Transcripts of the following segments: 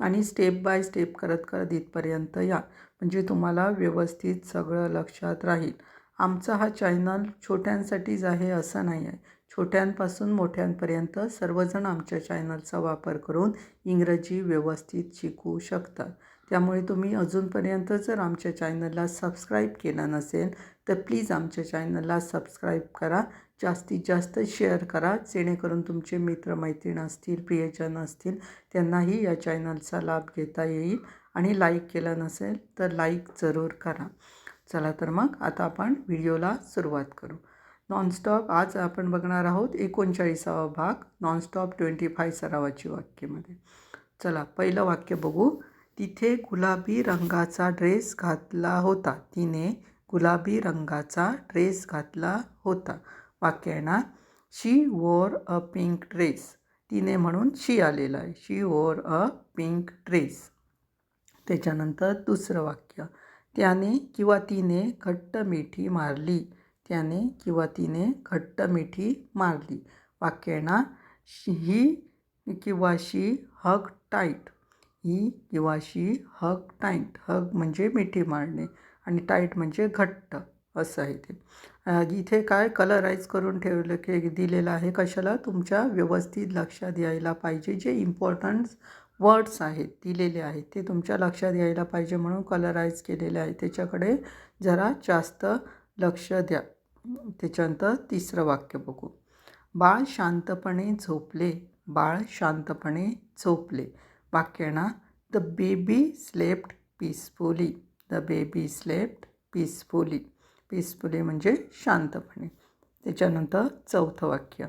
आणि step by step करत करत इथपर्यंत या. म्हणजे तुम्हाला व्यवस्थित सगळं लक्षात राहील. आमचा हा चॅनल छोट्यांसाठीच आहे असं नाही आहे. छोट्यांपासून मोठ्यांपर्यंत सर्वजण आमच्या चॅनलचा वापर करून इंग्रजी व्यवस्थित शिकू शकतात. त्यामुळे तुम्ही अजूनपर्यंत जर आमच्या चॅनलला सबस्क्राईब केलं नसेल तर प्लीज आमच्या चॅनलला सबस्क्राईब करा. जास्तीत जास्त शेअर करा. जेणेकरून तुमचे मित्रमैत्रीण असतील प्रियजन असतील त्यांनाही या चॅनलचा लाभ घेता येईल. आणि लाईक केलं नसेल तर लाईक जरूर करा. चला तर मग आता आपण व्हिडिओला सुरुवात करू. नॉनस्टॉप आज आपण बघणार आहोत एकोणचाळीसावा भाग नॉनस्टॉप ट्वेंटी फाय सरावाची वाक्यामध्ये. चला पहिलं वाक्य बघू. तिथे गुलाबी रंगाचा ड्रेस घातला होता. तिने गुलाबी रंगाचा ड्रेस घातला होता. वाक्य येणार. शी वोर अ पिंक ड्रेस तिने म्हणून शी आलेलं आहे. शी वोर अ पिंक ड्रेस त्याच्यानंतर दुसरं वाक्य. त्याने किंवा तिने घट्ट मिठी मारली. त्याने किंवा तिने घट्ट मिठी मारली. वाक्यांना शी ही किंवा शी हग टाईट. ही किंवा शी हग टाईट. हग म्हणजे मिठी मारणे आणि टाईट म्हणजे घट्ट असं आहे ते. इथे काय कलराईज करून ठेवलं की दिलेलं आहे? कशाला? तुमच्या व्यवस्थित लक्षात यायला पाहिजे. जे इम्पॉर्टंट वर्ड्स आहेत दिलेले आहेत ते तुमच्या लक्षात यायला पाहिजे म्हणून कलराईज केलेले आहे. त्याच्याकडे जरा जास्त लक्ष द्या. त्याच्यानंतर तिसरं वाक्य बघू. बाळ शांतपणे झोपले बाळ शांतपणे झोपले. वाक्य ना? The baby slept peacefully the baby slept peacefully. Peacefully म्हणजे शांतपणे. त्याच्यानंतर चौथं वाक्य.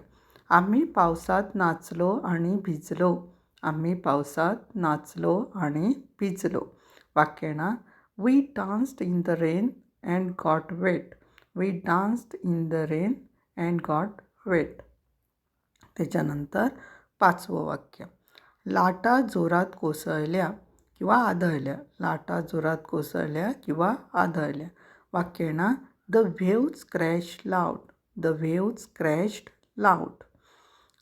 आम्ही पावसात नाचलो आणि भिजलो आम्ही पावसात नाचलो आणि भिजलो. वाक्य ना? We danced in the rain and got wet we danced in the rain and got wet त्याच्यानंतर पाचवं वाक्य. लाटा जोरात कोसळल्या किंवा आदळल्या. लाटा जोरात कोसळल्या किंवा आदळल्या. वाक्य ना? The waves crash loud the waves crashed loud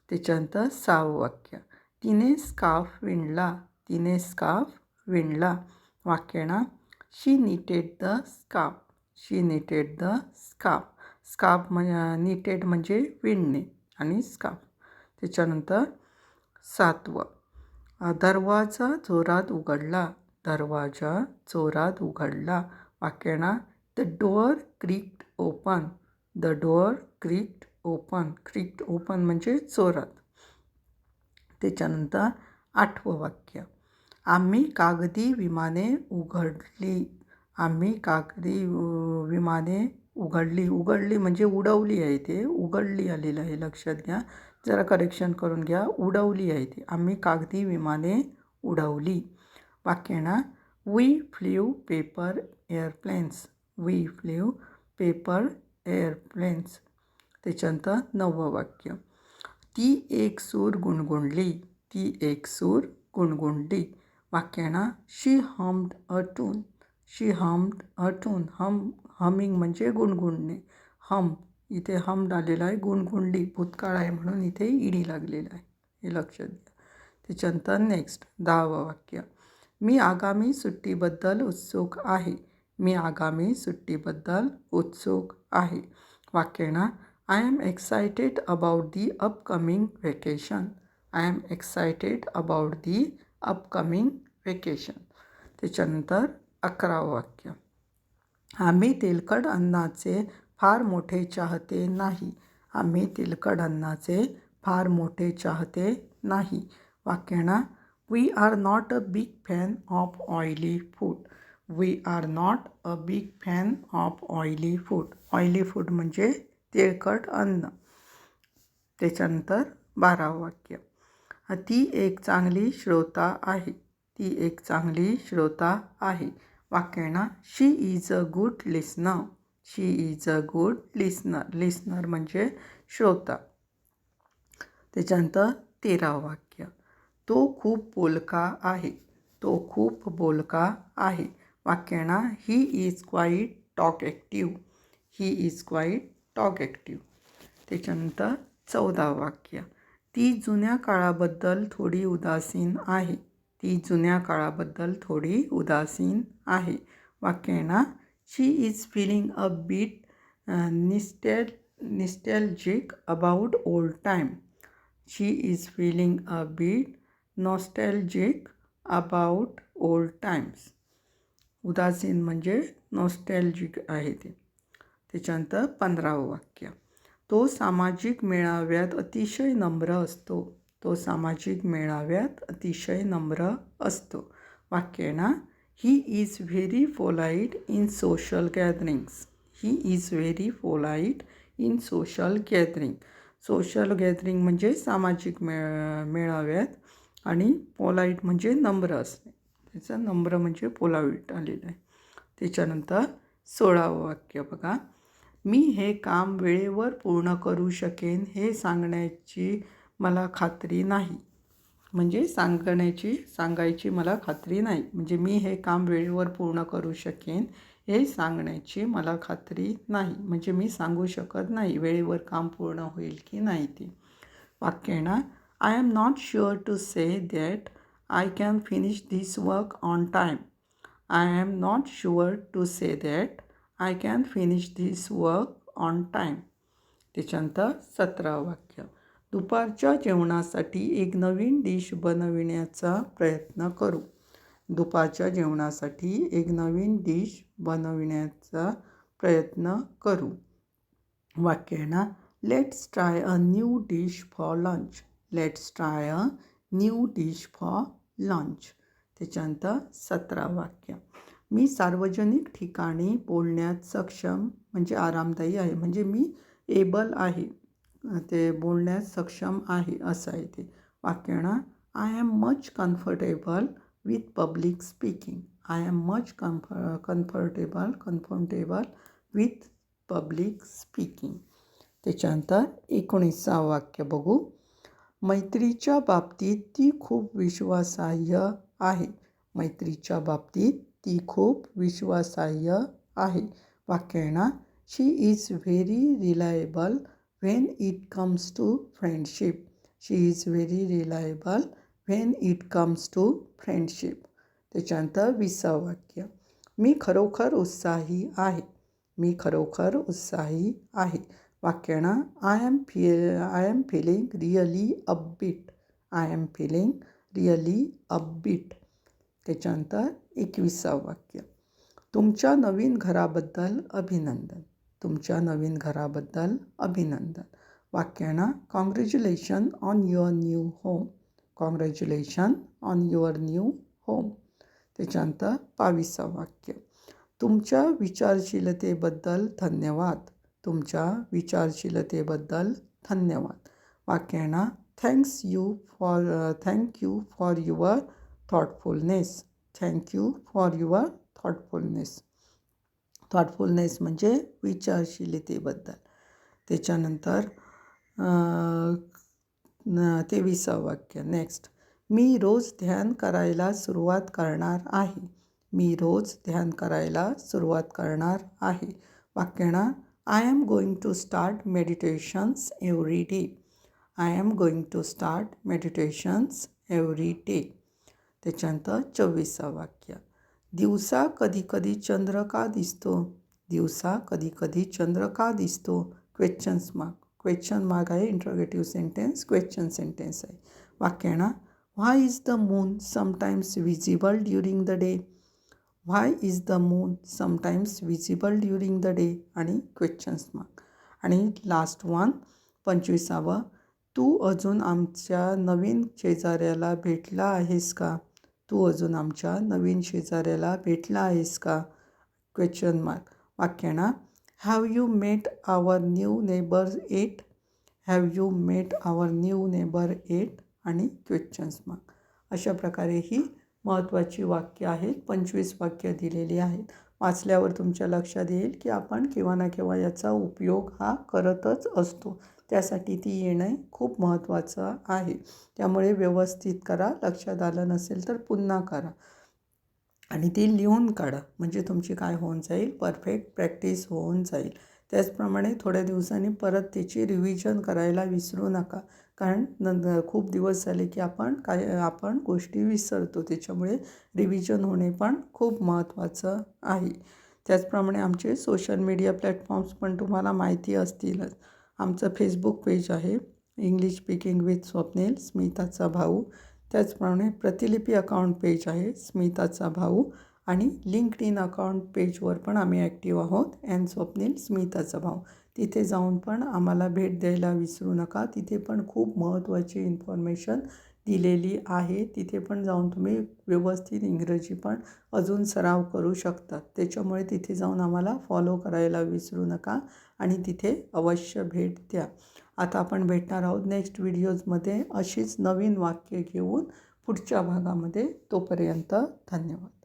त्याच्यानंतर सहावं वाक्य. तिने स्काफ विणला. तिने स्काफ विणला. वाक्य ना? She knitted the scarf she knitted the scarf scarf म्हणजे निटेड म्हणजे विणणे आणि स्काफ त्याच्यानंतर सातवं. दरवाजा जोरात उघडला. दरवाजा जोरात उघडला. वाक्य the door creaked open the door creaked open creaked open म्हणजे जोरात. त्याच्यानंतर आठवं वाक्य. आम्ही कागदी विमाने उघडली. आम्ही कागदी विमाने उघडली. उघडली म्हणजे उडवली आहे ते. उघडली आलेलं आहे. लक्षात घ्या. जरा करेक्शन करून घ्या. उडवली आहे ती. आम्ही कागदी विमाने उडवली. वाक्य ना? We flew paper airplanes we flew paper airplanes त्याच्यानंतर नववं वाक्य. ती एक सूर गुणगुणली. ती एक सूर गुणगुणली. वाक्यणा she hummed a tune she hummed a tune hum humming म्हणजे गुणगुणणे. हम इथे हम आलेला आहे. गुणगुणली भूतकाळ आहे म्हणून इथे इडी लागलेलं आहे. हे लक्षात घ्या. त्याच्यानंतर नेक्स्ट दहावं वाक्य. मी आगामी सुट्टीबद्दल उत्सुक आहे. मी आगामी सुट्टीबद्दल उत्सुक आहे. वाक्य I am excited about the upcoming vacation I am excited about the upcoming vacation त्याच्यानंतर अकरावं वाक्य. आम्ही तेलकट अन्नाचे फार मोठे चाहते नाही. आम्ही तेलकट अन्नाचे फार मोठे चाहते नाही. वाक्यना we are not a big fan of oily food we are not a big fan of oily food oily food म्हणजे तेलकट अन्न. त्याच्यानंतर बारावं वाक्य. ती एक चांगली श्रोता आहे. ती एक चांगली श्रोता आहे. वाक्यणा she is a good listener she is a good listener listener म्हणजे श्रोता. त्याच्यानंतर तेरावं वाक्य. तो खूप बोलका आहे. तो खूप बोलका आहे. वाक्याना he is quite talkative he is quite talkative त्याच्यानंतर चौदावं वाक्य. ती जुन्या काळाबद्दल थोडी उदासीन आहे. ती जुन्या काळाबद्दल थोडी उदासीन आहे. वाक्य आहे ना she is feeling a bit निस्टेल nostalgic about old time she is feeling a bit nostalgic about old times उदासीन म्हणजे नॉस्टॅल्जिक आहे ते. त्याच्यानंतर पंधरावं वाक्य. तो सामाजिक मेळाव्यात अतिशय नम्र असतो. तो सामाजिक मेळाव्यात अतिशय नम्र असतो. वाक्य ना? He is very polite in social gatherings he is very polite in social gathering social gathering म्हणजे सामाजिक मे मेळाव्यात आणि पोलाईट म्हणजे नम्र असणे. त्याचं नम्र म्हणजे पोलाईट आलेलं आहे. त्याच्यानंतर सोळावं वाक्य बघा. मी हे काम वेळेवर पूर्ण करू शकेन हे सांगण्याची मला खात्री नाही. म्हणजे सांगण्याची सांगायची मला खात्री नाही. म्हणजे मी हे काम वेळेवर पूर्ण करू शकेन हे सांगण्याची मला खात्री नाही. म्हणजे मी सांगू शकत नाही वेळेवर काम पूर्ण होईल की नाही ते. वाक्य ना I am not sure to say that I can finish this work on time I am not sure to say that I can finish this work on time त्याच्यानंतर सतरा वाक्य. दुपारच्या जेवणासाठी एक नवीन डिश बनविण्याचा प्रयत्न करू. दुपारच्या जेवणासाठी एक नवीन डिश बनविण्याचा प्रयत्न करू. वाक्य let's try a new dish for lunch let's try a new dish for lunch त्याच्यानंतर सतरा वाक्य. मी सार्वजनिक ठिकाणी बोलण्यात सक्षम म्हणजे आरामदायी आहे म्हणजे मी एबल आहे. ते बोलण्यास सक्षम आहे असं आहे ते. वाक्यणा I am much comfortable with public speaking I am much comf comfortable comfortable with public speaking त्याच्यानंतर एकोणीसावं वाक्य बघू. मैत्रीच्या बाबतीत ती खूप विश्वासाह्य आहे. मैत्रीच्या बाबतीत ती खूप विश्वासाह्य आहे. वाक्य येणार she is very reliable when it comes to friendship she is very reliable when it comes to friendship त्याच्यानंतर विसा वाक्य मी खरोखर उत्साही आहे. मी खरोखर उत्साही आहे. वाक्याना I am fee I am feeling really upbeat I am feeling really upbeat त्याच्यानंतर एकविसा वाक्य. तुमच्या नवीन घराबद्दल अभिनंदन. तुमच्या नवीन घराबद्दल अभिनंदन. वाक्याना congratulation on your new home congratulation on your new home त्याच्यानंतर बावीसावं वाक्य. तुमच्या विचारशीलतेबद्दल धन्यवाद. तुमच्या विचारशीलतेबद्दल धन्यवाद. वाक्याना thanks you for thank you for your thoughtfulness thank you for your thoughtfulness thoughtfulness म्हणजे विचारशीलतेबद्दल. त्याच्यानंतर तेविसावं वाक्य नेक्स्ट मी रोज ध्यान करायला सुरुवात करणार आहे. मी रोज ध्यान करायला सुरुवात करणार आहे. वाक्याना I am going to start meditations every day I am going to start meditations every day त्याच्यानंतर चोवीसा वाक्य. दिवसा कधीकधी चंद्र का दिसतो? दिवसा कधीकधी चंद्र का दिसतो? क्वेश्चन्स मार्क क्वेश्चन मार्क आहे इंट्रोगेटिव्ह सेंटेन्स क्वेश्चन सेंटेन्स आहे. वाक्याना why is the moon sometimes visible during the day why is the moon sometimes visible during the day आणि क्वेश्चन्स मार्क आणि लास्ट वन पंचवीसावं. तू अजून आमच्या नवीन शेजाऱ्याला भेटला आहेस का? तू अजून आमच्या नवीन शेजाऱ्याला भेटला आहेस का? Question mark वाक्यांना have you met our new neighbour yet have you met our new neighbour yet आणि क्वेश्चन्स मार्क अशा प्रकारे ही महत्त्वाची वाक्य आहेत. पंचवीस वाक्य दिलेली आहेत. वाचल्यावर तुमच्या लक्षात येईल की आपण केव्हा ना केव्हा याचा उपयोग हा करतच असतो. त्यासाठी ती येणं खूप महत्त्वाचं आहे. त्यामुळे व्यवस्थित करा लक्षात आलं नसेल तर पुन्हा करा. आणि ती लिहून काढा म्हणजे तुमची काय होऊन जाईल परफेक्ट प्रॅक्टिस होऊन जाईल. त्याचप्रमाणे थोड्या दिवसांनी परत त्याची रिव्हिजन करायला विसरू नका. कारण न खूप दिवस झाले की आपण काय आपण गोष्टी विसरतो. त्याच्यामुळे रिव्हिजन होणे पण खूप महत्त्वाचं आहे. त्याचप्रमाणे आमचे सोशल मीडिया प्लॅटफॉर्म्स पण तुम्हाला माहिती असतीलच. आमचं फेसबुक पेज आहे. इंग्लिश स्पीकिंग विथ स्वप्नील स्मिताचा भाऊ त्याचप्रमाणे प्रतिलिपी अकाउंट पेज आहे स्मिताचा भाऊ आणि लिंक्ड इन अकाउंट पेजवर पण आम्ही ॲक्टिव्ह आहोत. अँड स्वप्नील स्मिताचा भाऊ तिथे जाऊन पण आम्हाला भेट द्यायला विसरू नका. तिथे पण खूप महत्त्वाची इन्फॉर्मेशन दिलेली आहे. तिथे पण जाऊन तुम्ही व्यवस्थित इंग्रजी पण अजून सराव करू शकतात. त्याच्यामुळे तिथे जाऊन आम्हाला फॉलो करायला विसरू नका आणि तिथे अवश्य भेट द्या. आता आपण भेटणार आहोत नेक्स्ट व्हिडिओजमध्ये अशीच नवीन वाक्य घेऊन पुढच्या भागामध्ये. तोपर्यंत धन्यवाद.